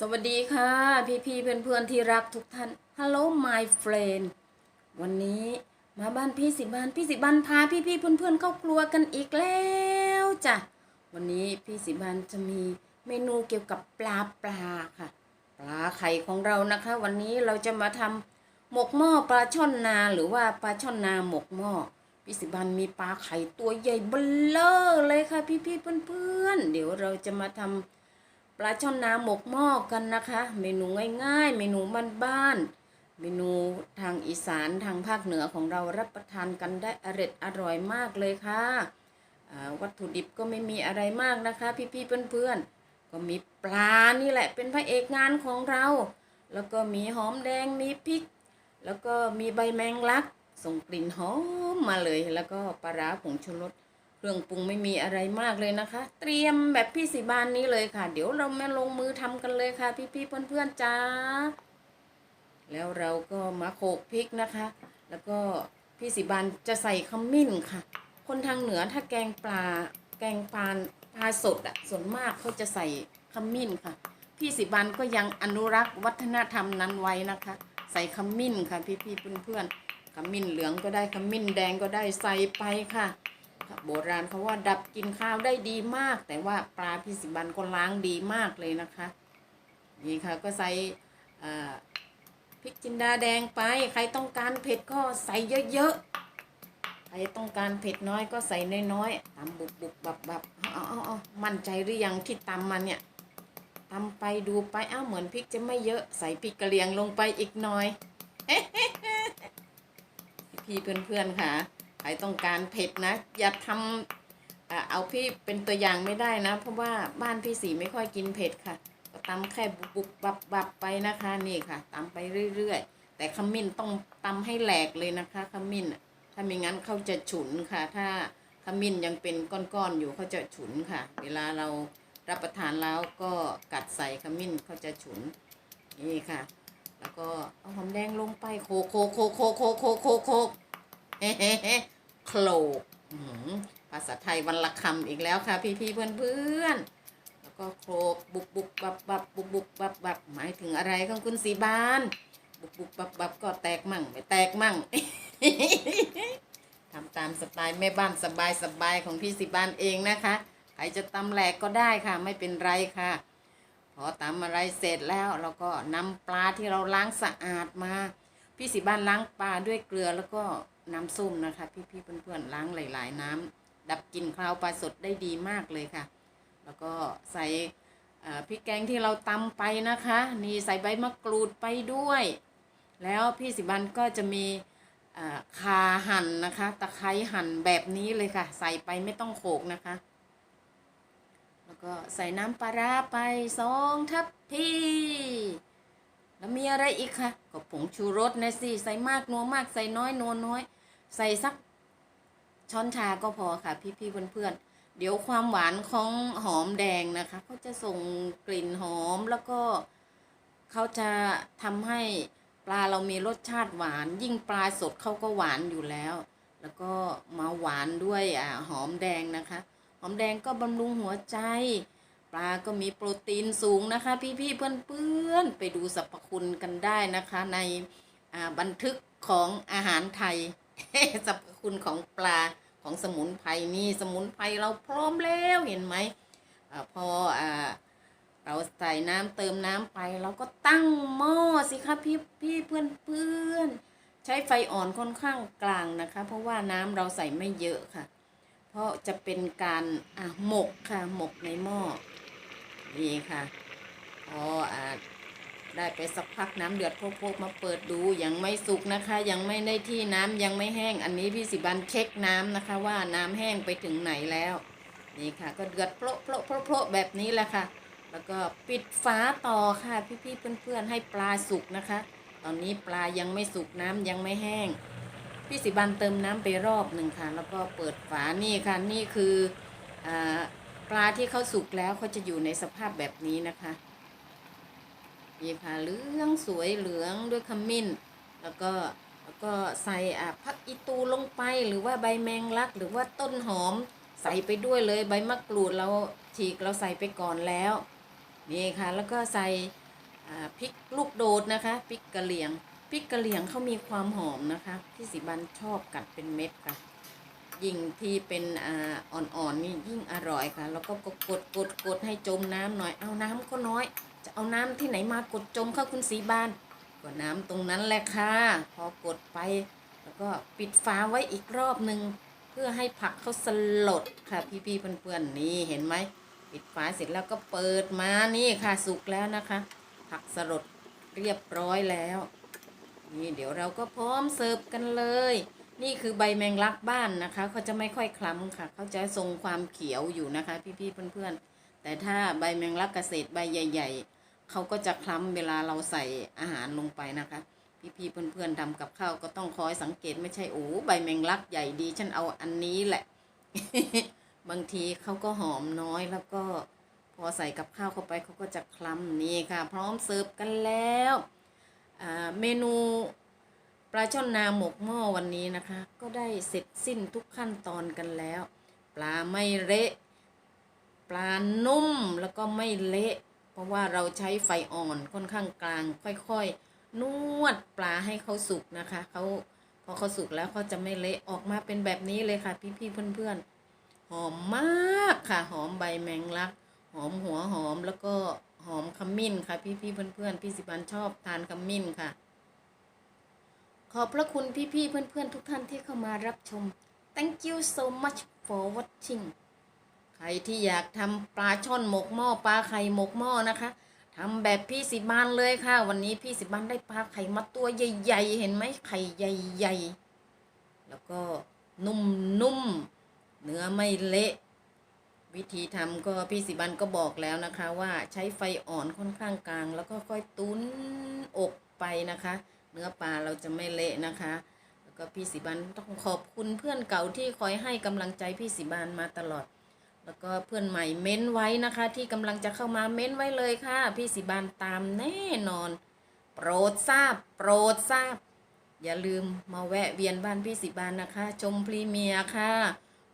สวัสดีค่ะพี่พี่เพื่อนเพื่อนที่รักทุกท่าน Hello my friend วันนี้มาบ้านพี่สิบานพี่สิบานพาพี่พี่เพื่อนเพื่อนเข้าครัวกันอีกแล้วจ้ะวันนี้พี่สิบานจะมีเมนูเกี่ยวกับปลาปลาค่ะ ปลาไข่ของเรานะคะ วันนี้เราจะมาทำหมกหม้อปลาช่อนนาหรือว่าปลาช่อนนาหมกหม้อพี่สิบานมีปลาไข่ตัวใหญ่เบ้อเลอเลยค่ะ พี่พี่เพื่อนเพื่อนเดี๋ยวเราจะมาทำ ปลาช่อนน้ำหมกหม้อกันนะคะ เมนูง่ายๆ เมนูบ้านๆเมนูทางอีสานทางภาคเหนือของเรารับประทานกันได้อร็ดอร่อยมากเลยค่ะวัตถุดิบก็ไม่มีอะไรมากนะคะ พี่ๆเพื่อนๆก็มีปลานี่แหละเป็นพระเอกงานของเรา แล้วก็มีหอมแดงมีพริก แล้วก็มีใบแมงลักส่งกลิ่นหอมมาเลยแล้วก็ปลาร้าผงชูรส เครื่องปรุงไม่มีอะไรมากเลยนะคะ เตรียมแบบพี่สีบานนี้เลยค่ะ เดี๋ยวเรามาลงมือทำกันเลยค่ะ พี่ๆเพื่อนๆจ้า แล้วเราก็มาโขกพริกนะคะ แล้วก็พี่สีบานจะใส่ขมิ้นค่ะ คนทางเหนือถ้าแกงปลา แกงปลาปลาสดอะส่วนมากเขาจะใส่ขมิ้นค่ะ พี่สีบานก็ยังอนุรักษ์วัฒนธรรมนั้นไว้นะคะ ใส่ขมิ้นค่ะ พี่ๆเพื่อนๆขมิ้นเหลืองก็ได้ขมิ้นแดงก็ได้ใส่ไปค่ะ โบราณเขาว่าดับกินข้าวได้ดีมาก แต่ว่าปลาพิสิบันก็ล้างดีมากเลยนะคะ นี่ค่ะก็ใส่พริกจินดาแดงไป ใครต้องการเผ็ดก็ใส่เยอะๆ ใครต้องการเผ็ดน้อยก็ใส่น้อยๆตำบุบบุบบับบับเอาเอาเอามั่นใจหรือยังที่ตำมันเนี่ยตำไปดูไปอ้าวเหมือนพริกจะไม่เยอะใส่พริกกระเหรียงลงไปอีกหน่อยพี่เพื่อนๆค่ะ รต้องการเผ็ดนะ อย่าทำเอาพี่เป็นตัวอย่างไม่ได้นะ เพราะว่าบ้านพี่สีไม่ค่อยกินเผ็ดค่ะก็ตำแค่บุบบับบับไปนะคะนี่ค่ะตำไปเรื่อยๆ แต่ขมิ้นต้องตำให้แหลกเลยนะคะขมิ้นถ้าไม่งั้นเขาจะฉุนค่ะ ถ้าขมิ้นยังเป็นก้อนๆอยู่เขาจะฉุนค่ะ เวลาเรารับประทานแล้วก็กัดใส่ขมิ้นเขาจะฉุนนี่ค่ะ แล้วก็เอาหอมแดงลงไปโคโคโคโคโคโคโคโคเฮ้ โคลกภาษาไทยวันละคำอีกแล้วค่ะ พี่พี่เพื่อนเพื่อนๆแล้วก็โคลกบุบบุบบับบับบุบบุบบับบับหมายถึงอะไรของคุณสีบาน บุบบุบบับบับก็แตกมั่งไม่แตกมั่งทำตามสไตล์แม่บ้านสบายสบายของพี่สีบานเองนะคะใครจะตำแหลกก็ได้ค่ะ ไม่เป็นไรค่ะ พอตำอะไรเสร็จแล้วเราก็นำปลาที่เราล้างสะอาดมา พี่สีบ้านล้างปลาด้วยเกลือแล้วก็น้ำส้มนะคะ พี่ๆเพื่อนๆล้างหลายๆ น้ำดับกลิ่นคราวปลาสดได้ดีมากเลยค่ะ แล้วก็ใส่พริกแกงที่เราตำไปนะคะ นี่ใส่ใบมะกรูดไปด้วย แล้วพี่สิบันก็จะมีคาหั่นนะคะ ตะไคร้หั่นแบบนี้เลยค่ะ ใส่ไปไม่ต้องโขกนะคะ แล้วก็ใส่น้ำปลาร้าไปสองทัพพี แล้วมีอะไรอีกคะก็ผงชูรสนะสิใส่มากนัวมากใส่น้อยนัวน้อย ใส่สักช้อนชาก็พอค่ะ พี่ๆเพื่อนๆเดี๋ยวความหวานของหอมแดงนะคะเขาจะส่งกลิ่นหอมแล้วก็เขาจะทำให้ปลาเรามีรสชาติหวาน ยิ่งปลาสดเขาก็หวานอยู่แล้ว แล้วก็มาหวานด้วยอ่าหอมแดงนะคะ หอมแดงก็บำรุงหัวใจ ปลาก็มีโปรตีนสูงนะคะ พี่ๆเพื่อนๆไปดูสรรพคุณกันได้นะคะ ในบันทึกของอาหารไทยสรรพคุณของปลาของสมุนไพรนี่สมุนไพรเราพร้อมแล้วเห็นไหมอพออเราใส่น้ำเติมน้ำไป เราก็ตั้งหม้อสิคะพี่พี่เพื่อนเพื่อนใช้ไฟอ่อนค่อนข้างกลางนะคะ เพราะว่าน้ำเราใส่ไม่เยอะค่ะ เพราะจะเป็นการอะหมกค่ะหมกในหม้อ นี่ค่ะพออ่าได้ไปสักพักน้ำเดือดโพกๆมาเปิดดูยังไม่สุกนะคะ ยังไม่ได้ที่น้ำยังไม่แห้ง อันนี้พี่สิบันเช็คน้ำนะคะ ว่าน้ำแห้งไปถึงไหนแล้ว นี่ค่ะ ก็เดือดโพะโพะโพะแบบนี้แหละค่ะ แล้วก็ปิดฝาต่อค่ะพี่ๆเพื่อนๆให้ปลาสุกนะคะ ตอนนี้ปลายังไม่สุกน้ำยังไม่แห้งพี่สิบันเติมน้ำไปรอบหนึ่งค่ะ แล้วก็เปิดฝานี่ค่ะนี่คืออา ปลาที่เขาสุกแล้วเขาจะอยู่ในสภาพแบบนี้นะคะนี่ค่ะเหลืองสวยเหลืองด้วยขมิ้น แล้วก็แล้วก็ใส่อ่าผักอีตูลงไปหรือว่าใบแมงลัก หรือว่าต้นหอมใส่ไปด้วยเลยใบมะกรูดเราฉีกเราใส่ไปก่อนแล้วนี่ค่ะ แล้วก็ใส่พริกลูกโดดนะคะพริกกะเหรี่ยงพริกกะเหรี่ยงเขามีความหอมนะคะพี่สิบันชอบกัดเป็นเม็ดค่ะ ยิ่งที่เป็นอ่อนๆนี่ยิ่งอร่อยค่ะ แล้วก็กดกดกดกดให้จมน้ำหน่อยเอาน้ำก็น้อย จะเอาน้ำที่ไหนมากดจมเข้าคุณสีบานก็น้ำตรงนั้นแหละค่ะ พอกดไป แล้วก็ปิดฝาไว้อีกรอบหนึ่งเพื่อให้ผักเขาสลดค่ะ พี่ๆเพื่อนๆนี่เห็นไหมปิดฝาเสร็จแล้วก็เปิดมานี่ค่ะสุกแล้วนะคะ ผักสลดเรียบร้อยแล้ว นี่เดี๋ยวเราก็พร้อมเสิร์ฟกันเลย นี่คือใบแมงลักบ้านนะคะเขาจะไม่ค่อยคล้ำค่ะเขาจะทรงความเขียวอยู่นะคะ พี่ๆเพื่อนๆ แต่ถ้าใบแมงลักเกษตรใบใหญ่ ๆเขาก็จะคล้ำเวลาเราใส่อาหารลงไปนะคะ พี่ๆเพื่อนๆทำกับข้าวก็ต้องคอยสังเกตไม่ใช่โอ้ใบแมงลักใหญ่ดี ฉันเอาอันนี้แหละ บางทีเขาก็หอมน้อยแล้วก็พอใส่กับข้าวเข้าไปเขาก็จะคล้ำนี่ค่ะ พร้อมเสิร์ฟกันแล้วอ่าเมนู ลาช่อนนาหมกหม้อวันนี้นะคะ ก็ได้เสร็จสิ้นทุกขั้นตอนกันแล้ว ปลาไม่เละปลานุ่มแล้วก็ไม่เละ เพราะว่าเราใช้ไฟอ่อนค่อนข้างกลาง ค่อยๆ นวดปลาให้เขาสุกนะคะเขาพอเขาสุกแล้วเขาจะไม่เละออกมาเป็นแบบนี้เลยค่ะ พี่ๆเพื่อนๆ หอมมากค่ะ หอมใบแมงลัก หอมหัวหอมแล้วก็หอมขมิ้นค่ะ พี่ๆเพื่อนๆพี่สิบันชอบทานขมิ้นค่ะ ขอบพระคุณพี่ๆ เพื่อนๆ ทุกท่านที่เข้ามารับชม thank you so much for watching ใครที่อยากทำปลาช่อนหมกหม้อปลาไข่หมกหม้อนะคะทำแบบพี่สิบานเลยค่ะ วันนี้พี่สิบานได้ปลาไข่มาตัวใหญ่ๆ เห็นไหมไข่ใหญ่ๆ แล้วก็นุ่มๆ เนื้อไม่เละ วิธีทำก็พี่สิบันก็บอกแล้วนะคะ ว่าใช้ไฟอ่อนค่อนข้างกลาง แล้วก็ค่อยตุ้นอกไปนะคะ เนื้อปลาเราจะไม่เละนะคะ แล้วก็พี่สิบันต้องขอบคุณเพื่อนเก่าที่คอยให้กำลังใจพี่สิบานมาตลอด แล้วก็เพื่อนใหม่เม้นไว้นะคะ ที่กำลังจะเข้ามาเม้นไว้เลยค่ะ พี่สิบานตามแน่นอน โปรดทราบ โปรดทราบ อย่าลืมมาแวะเวียนบ้านพี่สิบานนะคะ ชมพรีเมียค่ะ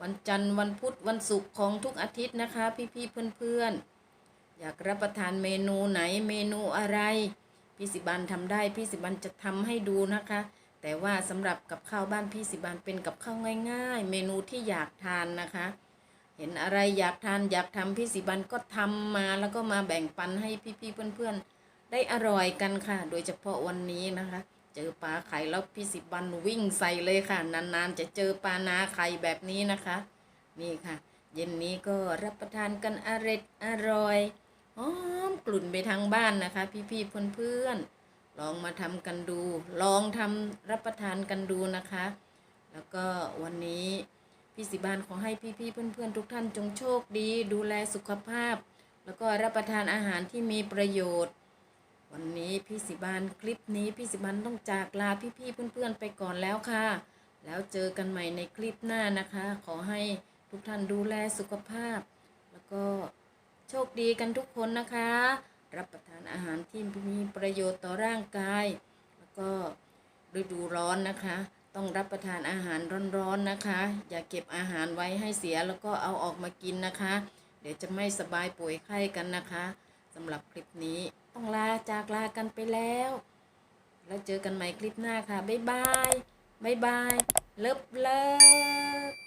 วันจันทร์วันพุธวันศุกร์ของทุกอาทิตย์นะคะ พี่ๆเพื่อนๆอยากรับประทานเมนูไหนเมนูอะไร พี่สิบันทำได้พี่สิบันจะทำให้ดูนะคะ แต่ว่าสำหรับกับข้าวบ้านพี่สิบันเป็นกับข้าวง่าย ๆ เมนูที่อยากทานนะคะ เห็นอะไรอยากทานอยากทำพี่สิบันก็ทำมาแล้วก็มาแบ่งปันให้พี่ๆเพื่อนๆ ได้อร่อยกันค่ะ โดยเฉพาะวันนี้นะคะ เจอปลาไข่แล้วพี่สิบันวิ่งใส่เลยค่ะ นานๆ จะเจอปลานาไข่แบบนี้นะคะ นี่ค่ะ เย็นนี้ก็รับประทานกันอร็ดอร่อย หอมกลุ่นไปทางบ้านนะคะ พี่ๆเพื่อนๆลองมาทำกันดู ลองทำรับประทานกันดูนะคะ แล้วก็วันนี้พี่สิบานขอให้พี่ๆเพื่อนๆ ทุกท่านจงโชคดี ดูแลสุขภาพ แล้วก็รับประทานอาหารที่มีประโยชน์ วันนี้พี่สิบานคลิปนี้พี่สิบานต้องจากลาพี่ๆเพื่อนๆ ไปก่อนแล้วค่ะ แล้วเจอกันใหม่ในคลิปหน้านะคะ ขอให้ทุกท่านดูแลสุขภาพ แล้วก็ คดีกันทุกคนนะคะ รับประทานอาหารที่มีประโยชน์ต่อร่างกาย แล้วก็ฤดูร้อนนะคะ ต้องรับประทานอาหารร้อนๆนะคะ อย่าเก็บอาหารไว้ให้เสียแล้วก็เอาออกมากินนะคะ เดี๋ยวจะไม่สบายป่วยไข้กันนะคะสำหรับคลิปนี้ต้องลาจากลากันไปแล้ว แล้วเจอกันใหม่คลิปหน้าค่ะบ๊ายบายบ๊ายบายเลิฟเลิฟ